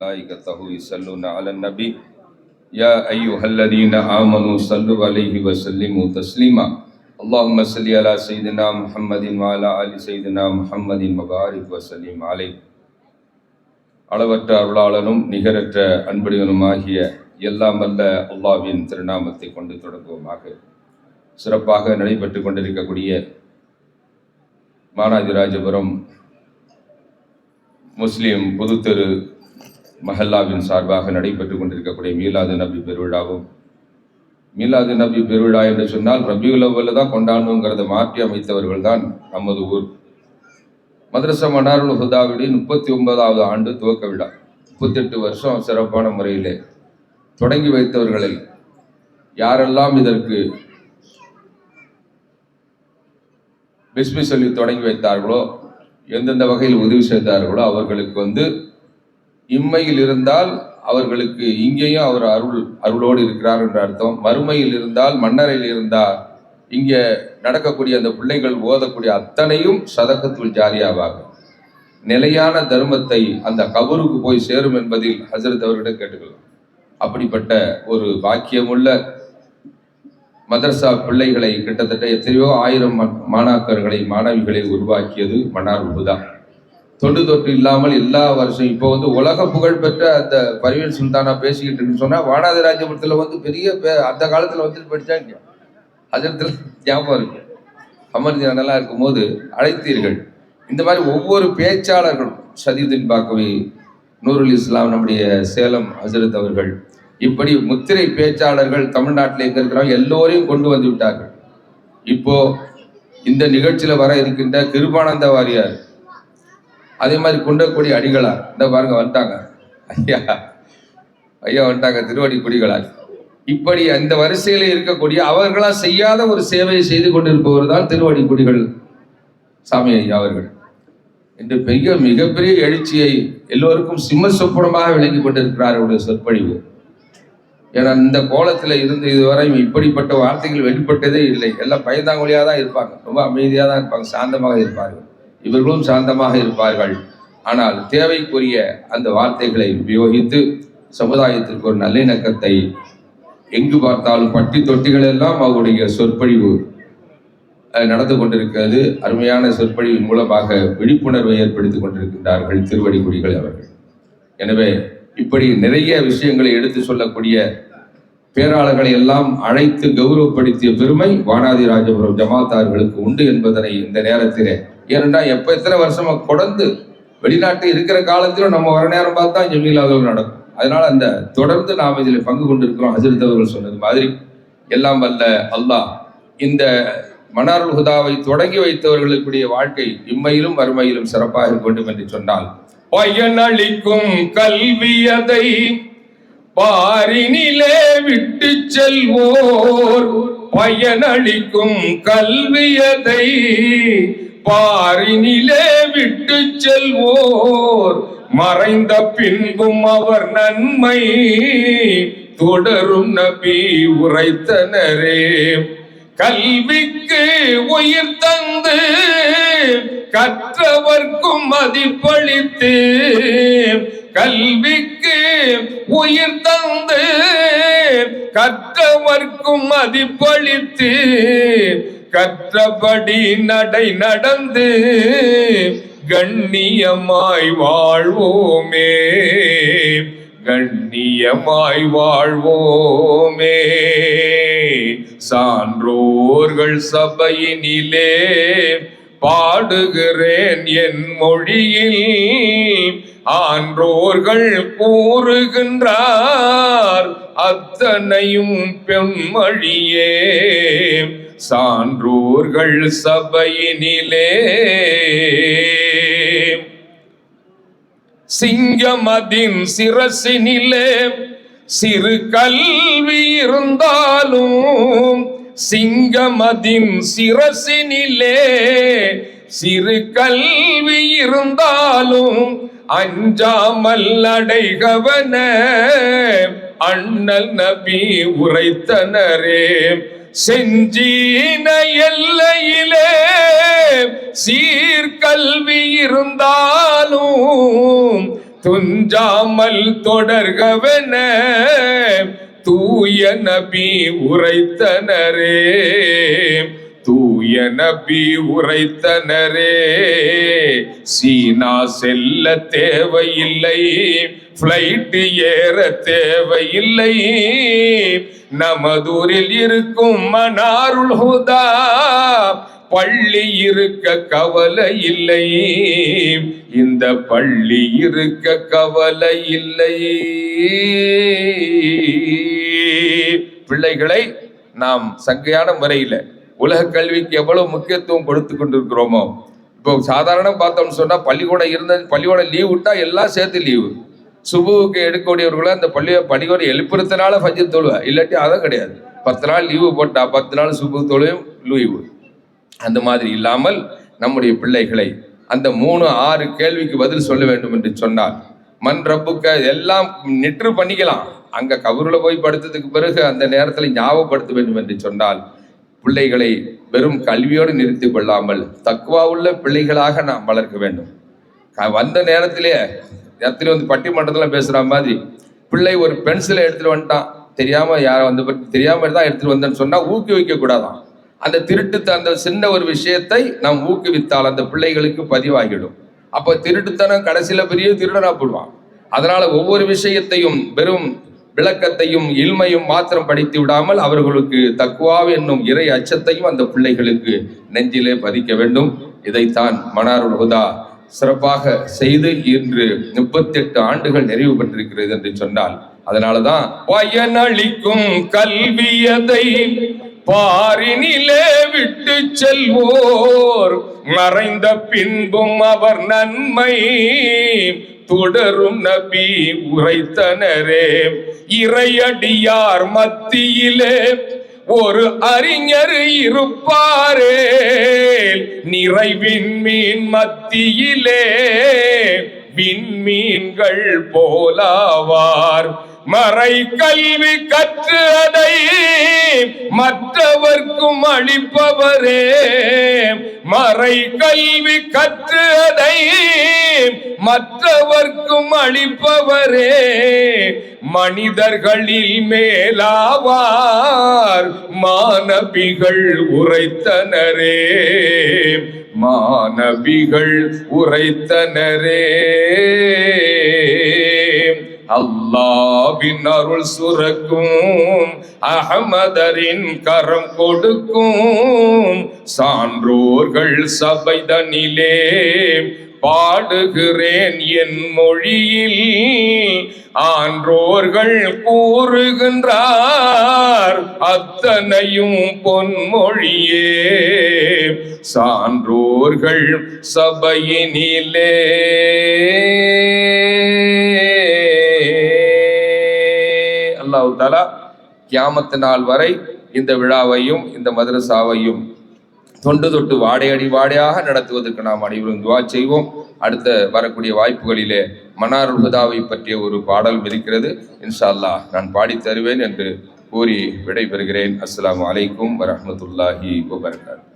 ملائكته يصلون على النبي يا أيها الذين آمنوا صلوا عليه وسلموا تسليما اللهم صل على سيدنا محمد وعلى آل سيدنا محمد وبارك وسلم عليه அளவற்ற அருளாளனும் நிகரற்ற அன்புடையனுமாகிய எல்லாம் வல்ல அல்லாவின் திருநாமத்தை கொண்டு தொடங்குவோமாக சிறப்பாக நடைபெற்று கொண்டிருக்கக்கூடிய மானாதிராஜபுரம் முஸ்லிம் பொதுத்தெரு மஹல்லாவின் சார்பாக நடைபெற்று கொண்டிருக்கக்கூடிய மீலாது நபி பெருவிழாவும் மீலாது நபி பெருவிழா என்று சொன்னால் ரபியுலவில் தான் கொண்டாடணுங்கிறத மாற்றி அமைத்தவர்கள் தான் நமது ஊர். மதரச மன்னாருல் ஹுதாவிடைய முப்பத்தி ஒன்பதாவது ஆண்டு துவக்க விழா. முப்பத்தெட்டு வருஷம் சிறப்பான முறையிலே தொடங்கி வைத்தவர்களில் யாரெல்லாம் இதற்கு பிஸ்மி சொல்லி தொடங்கி வைத்தார்களோ எந்தெந்த வகையில் உதவி செய்தார்களோ அவர்களுக்கு வந்து இம்மையில் இருந்தால் அவர்களுக்கு இங்கேயும் அவர் அருள் அருளோடு இருக்கிறார் என்ற அர்த்தம். மறுமையில் இருந்தால் மன்னரையில் இருந்தால் இங்கே நடக்கக்கூடிய அந்த பிள்ளைகள் ஓதக்கூடிய அத்தனையும் சதக்கத்துள் ஜாரியாவாக நிலையான தர்மத்தை அந்த கபருக்கு போய் சேரும் என்பதில் ஹசரத் அவர்களிடம் கேட்டுக்கலாம் அப்படிப்பட்ட ஒரு பாக்கியமுள்ள மதரசா பிள்ளைகளை கிட்டத்தட்ட எத்தனையோ ஆயிரம் மாணாக்கர்களை மாணவிகளை உருவாக்கியது மன்னார் உபுதான் தொண்டு தொட்டு இல்லாமல் எல்லா வருஷம். இப்போ வந்து உலக புகழ்பெற்ற அந்த பரிவேல் சுல்தானா பேசிக்கிட்டு இருக்குன்னு சொன்னால் வானாதிராஜபுரத்தில் வந்து பெரிய பே- அந்த காலத்தில் வந்து படித்தாங்க அதிரத்தில் ஞாபகம் இருக்கு. அமர் நல்லா இருக்கும்போது அழைத்தீர்கள். இந்த மாதிரி ஒவ்வொரு பேச்சாளர்களும் சதீதுன் பாக்கவி நூருல் இஸ்லாம் நம்முடைய சேலம் ஹசரத் அவர்கள் இப்படி முத்திரை பேச்சாளர்கள் தமிழ்நாட்டில் எங்கே இருக்கிறவங்க எல்லோரையும் கொண்டு வந்து விட்டார்கள். இப்போ இந்த நிகழ்ச்சியில் வர இருக்கின்ற கிருபானந்த வாரியார் அதே மாதிரி குண்டக்குடி அடிகளார் இந்த பாருங்க வந்துட்டாங்க. ஐயா ஐயா வந்துட்டாங்க திருவடி குடிகளார் இப்படி அந்த வரிசையில் இருக்கக்கூடிய அவர்களா செய்யாத ஒரு சேவையை செய்து கொண்டிருப்பவர் தான் திருவடி குடிகள் சாமி ஐயா அவர்கள். இன்று பெரிய மிகப்பெரிய எழுச்சியை எல்லோருக்கும் சிம்ம சொப்பனமாக விளங்கி கொண்டிருக்கிறார் அவருடைய சொற்பொழிவு. ஏன்னா இந்த கோலத்தில் இருந்து இதுவரை இப்படிப்பட்ட வார்த்தைகள் வெளிப்பட்டதே இல்லை. எல்லாம் பயந்தாங்கொழியாக தான் இருப்பாங்க. ரொம்ப அமைதியாக தான் இருப்பாங்க. சாந்தமாக இருப்பார்கள். இவர்களும் சாந்தமாக இருப்பார்கள். ஆனால் தேவைக்குரிய அந்த வார்த்தைகளை உபயோகித்து சமுதாயத்திற்கு ஒரு நல்லிணக்கத்தை எங்கு பார்த்தாலும் பட்டி தொட்டிகள் எல்லாம் அவருடைய சொற்பொழிவு நடந்து கொண்டிருக்கிறது. அருமையான சொற்பொழிவின் மூலமாக விழிப்புணர்வை ஏற்படுத்திக் கொண்டிருக்கின்றார்கள் திருவடிக்குடிகள் அவர்கள். எனவே இப்படி நிறைய விஷயங்களை எடுத்து சொல்லக்கூடிய பேராளர்களை எல்லாம் அழைத்து கௌரவப்படுத்திய பெருமை வானாதி ராஜபுரம் ஜமாத்தார்களுக்கு உண்டு என்பதனை இந்த நேரத்திலே ஏனென்றால் எப்போ எத்தனை வருஷமாக தொடர்ந்து வெளிநாட்டு இருக்கிற காலத்திலும் நம்ம வர நேரம் பார்த்தா ஜமீலாதவர்கள் நடக்கும். அதனால் அந்த தொடர்ந்து நாம் இதில் பங்கு கொண்டிருக்கிறோம் ஹசரத் அவர்கள் சொன்னது மாதிரி. எல்லாம் வல்ல அல்லாஹ் இந்த மனாருல் ஹுதாவை தொடங்கி வைத்தவர்களுக்குடைய வாழ்க்கை இம்மையிலும் வறுமையிலும் சிறப்பாக இருக்க வேண்டும் என்று சொன்னால் பயனளிக்கும் கல்வியதை பாரினிலே விட்டு செல்வோர். பயனளிக்கும் கல்வியதை பாரினிலே விட்டு செல்வோர். மறைந்த பின்பும் அவர் நன்மை தொடரும் நபி உரைத்தனரே. கல்விக்கு உயிர் தந்து கற்றவர்க்கும் மதிப்பளித்து கல்விக்கு உயிர் தந்து கற்றவர்க்கும் மதிப்பளித்து கற்றபடி நடை நடந்து கண்ணியமாய் வாழ்வோமே. கண்ணியமாய் வாழ்வோமே. சான்றோர்கள் சபையினிலே பாடுகிறேன் என் மொழியில். ஆன்றோர்கள் கூறுகின்றார் அத்தனையும் பெண்மொழியே. சான்றோர்கள் சபையினிலே. சிங்கமதின் சிரசினிலே சிறு கல்வி இருந்தாலும் சிங்கமதின் சிரசினிலே சிறு கல்வி இருந்தாலும் அஞ்சாமல் அடைகவன அண்ணல் நபி உரைத்தனரே. செஞ்சீன எல்லையிலே சீர்கல்வி இருந்தாலும் துஞ்சாமல் தொடர்கவென தூய நபி உரைத்தனரே. தூய நபி உரைத்தனரே. சீனா செல்ல தேவையில்லை. பிளைட் ஏற தேவையில்லை. நமதூரில் இருக்கும் மனாருல் ஹுதா. பள்ளி இருக்க கவலை இல்லை. இந்த பள்ளி இருக்க கவலை இல்லை. பிள்ளைகளை நாம் சங்கையான முறையில் உலக கல்விக்கு எவ்வளவு முக்கியத்துவம் கொடுத்து கொண்டிருக்கிறோமோ? இப்போ சாதாரண பார்த்தோம்னு சொன்னா பள்ளிக்கூடம் இருந்தது பள்ளிக்கூடம் லீவ் விட்டா எல்லாம் சேர்த்து லீவு சுபுவுக்கு எடுக்கக்கூடியவர்களும் அந்த பள்ளியை பள்ளிக்கூடம் எழுப்புறதுனால ஃபஜர் தொழுவ இல்லாட்டி அதுவும் கிடையாது. பத்து நாள் லீவு போட்டா பத்து நாள் சுபு தொழுவும் லீவு அந்த மாதிரி இல்லாமல் நம்முடைய பிள்ளைகளை அந்த மூணு ஆறு கேள்விக்கு பதில் சொல்ல வேண்டும் என்று சொன்னால் மண் ரப்புக்க எல்லாம் நிற்று பண்ணிக்கலாம். அங்க கபருல போய் படுத்ததுக்கு பிறகு அந்த நேரத்தில் ஞாபகப்படுத்த வேண்டும் என்று சொன்னால் பிள்ளைகளை வெறும் கல்வியோடு நிறுத்தி கொள்ளாமல் தக்குவா உள்ள பிள்ளைகளாக நாம் வளர்க்க வேண்டும். வந்த நேரத்திலே நேரத்தில் வந்து பட்டிமன்றத்தில் பேசுகிற மாதிரி. பிள்ளை ஒரு பென்சிலை எடுத்துகிட்டு வந்துட்டான். தெரியாமல் யாரை வந்து தெரியாமல் தான் எடுத்துகிட்டு வந்தேன்னு சொன்னால் ஊக்குவிக்க கூடாதான். அந்த திருட்டு அந்த சின்ன ஒரு விஷயத்தை நாம் ஊக்குவித்தால் அந்த பிள்ளைகளுக்கு பதிவாகிடும் அப்போ திருட்டுத்தனம் கடைசியில பெரிய திருடனாக போடுவான். அதனால் ஒவ்வொரு விஷயத்தையும் வெறும் விளக்கத்தையும் இல்மையும் மாத்திரம் படித்து விடாமல் அவர்களுக்கு தக்குவா என்னும் இறை அச்சத்தையும் அந்த பிள்ளைகளுக்கு நெஞ்சிலே பதிக்க வேண்டும். இதைத்தான் மனாருல் ஹுதா சிறப்பாக செய்து இன்று முப்பத்தெட்டு ஆண்டுகள் நிறைவு பெற்றிருக்கிறது என்று சொன்னால் அதனாலதான் பயனளிக்கும் கல்வியதை பாரினிலே விட்டு செல்வோர். மறைந்த பின்பும் அவர் நன்மை தொடரும் நபி உரைத்தனரே. இறையடியார் மத்தியிலே ஒரு அறிஞர் இருப்பாரே நிறைவின் மீன் மத்தியிலே விண்மீன்கள் போலாவார். மறை கல்வி கற்று அதை மற்றவர்க்கும் அளிப்பவரே. மறை கல்வி கற்று அதை மற்றவர்க்கும் அளிப்பவரே. மனிதர்களில் மேலாவார் மாணவிகள் உரைத்தனரே. மாணவிகள் உரைத்தனரே. அல்லாவின் அருள் சுரக்கும் அகமதரின் கரம் கொடுக்கும். சான்றோர்கள் சபைதனிலே பாடுகிறேன் என் மொழியில் ஆன்றோர்கள் கூறுகின்றார் அத்தனையும் பொன்மொழியே சான்றோர்கள் சபையினிலே அல்லாஹு தாலா கியாமத்து நாள் வரை இந்த விழாவையும் இந்த மதரசாவையும் தொண்டு தொட்டு வாடையடி வாடையாக நடத்துவதற்கு நாம் அனைவரும் துவா செய்வோம். அடுத்த வரக்கூடிய வாய்ப்புகளிலே மன்னார் ஹுதாவை பற்றிய ஒரு பாடல் இருக்கிறது. இன்ஷா அல்லாஹ் நான் பாடித் தருவேன் என்று கூறி விடைபெறுகிறேன். அஸ்லாம் அலைக்கும் வரமத்துல்லாஹி வபரகாத்துஹு